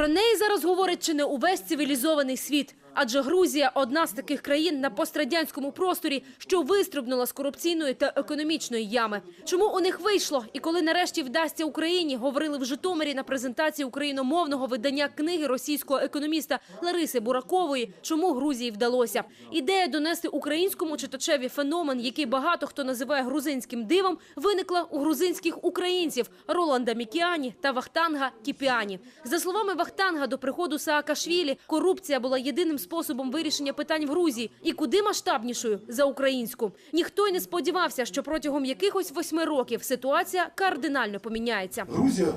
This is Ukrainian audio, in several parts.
Про неї зараз говорить чи не увесь цивілізований світ. Адже Грузія одна з таких країн на пострадянському просторі, що вистрибнула з корупційної та економічної ями. Чому у них вийшло? І коли нарешті вдасться Україні, говорили в Житомирі на презентації україномовного видання книги російського економіста Лариси Буракової. Чому Грузії вдалося? Ідея донести українському читачеві феномен, який багато хто називає грузинським дивом, виникла у грузинських українців Роланда Мікіані та Вахтанга Кіпіані. За словами Вахтанга, до приходу Саакашвілі корупція була єдиним способом вирішення питань в Грузії і куди масштабнішою за українську. Ніхто й не сподівався, що протягом якихось восьми років ситуація кардинально поміняється. Грузія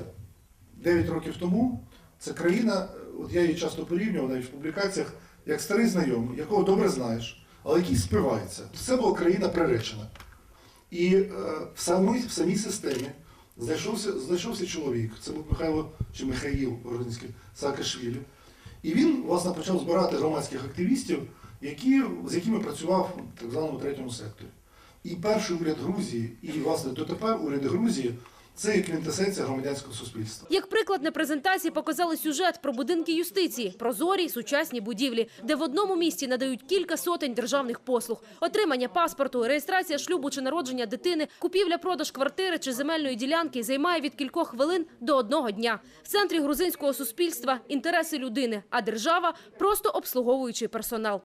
9 років тому це країна, от я її часто порівнював навіть в публікаціях, як старий знайомий, якого добре знаєш, але який спивається. Це була країна приречена. І е, в, самій, в самій системі знайшовся, знайшовся чоловік, це був Михайло чи Михаїл грузинський Саакашвілі. І він, власне, почав збирати громадських активістів, які, з якими працював в так званому третьому секторі. І перший уряд Грузії, і, власне, дотепер уряди Грузії це є квінтесенція громадянського суспільства. Як приклад на презентації показали сюжет про будинки юстиції, прозорі сучасні будівлі, де в одному місті надають кілька сотень державних послуг: отримання паспорту, реєстрація шлюбу чи народження дитини, купівля-продаж квартири чи земельної ділянки займає від кількох хвилин до одного дня. В центрі грузинського суспільства інтереси людини, а держава просто обслуговуючий персонал.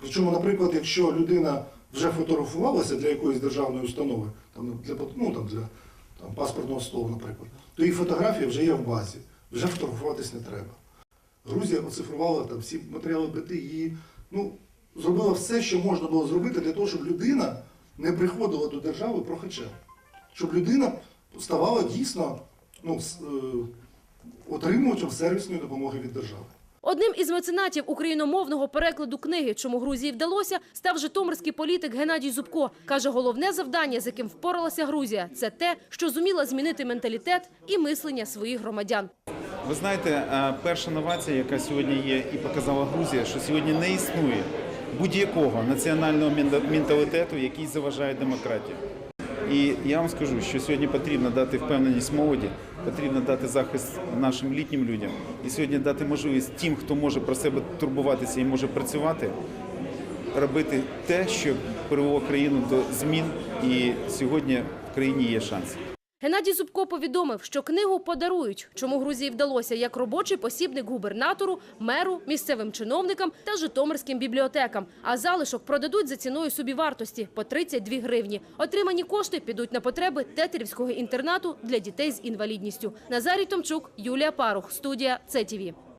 Причому, наприклад, якщо людина вже фотографувалася для якоїсь державної установи, там, для, ну, там, для там, паспортного столу, наприклад, то її фотографія вже є в базі, вже фотографуватись не треба. Грузія оцифрувала там всі матеріали БТ, її, ну, зробила все, що можна було зробити для того, щоб людина не приходила до держави прохачем. Щоб людина ставала дійсно ну, е, отримувачем сервісної допомоги від держави. Одним із меценатів україномовного перекладу книги «Чому Грузії вдалося» став житомирський політик Геннадій Зубко. Каже, головне завдання, з яким впоралася Грузія, це те, що зуміла змінити менталітет і мислення своїх громадян. Ви знаєте, е, перша новація, яка сьогодні є і показала Грузія, що сьогодні не існує будь-якого національного менталітету, який заважає демократії. І я вам скажу, що сьогодні потрібно дати впевненість молоді, потрібно дати захист нашим літнім людям, і сьогодні дати можливість тим, хто може про себе турбуватися і може працювати, робити те, що привело країну до змін. І сьогодні в країні є шанс. Геннадій Зубко повідомив, що книгу подарують, чому Грузії вдалося як робочий посібник губернатору, меру, місцевим чиновникам та житомирським бібліотекам. А залишок продадуть за ціною собівартості по 32 гривні. Отримані кошти підуть на потреби тетерівського інтернату для дітей з інвалідністю. Назарій Томчук, Юлія Парух, студія ЦТВ.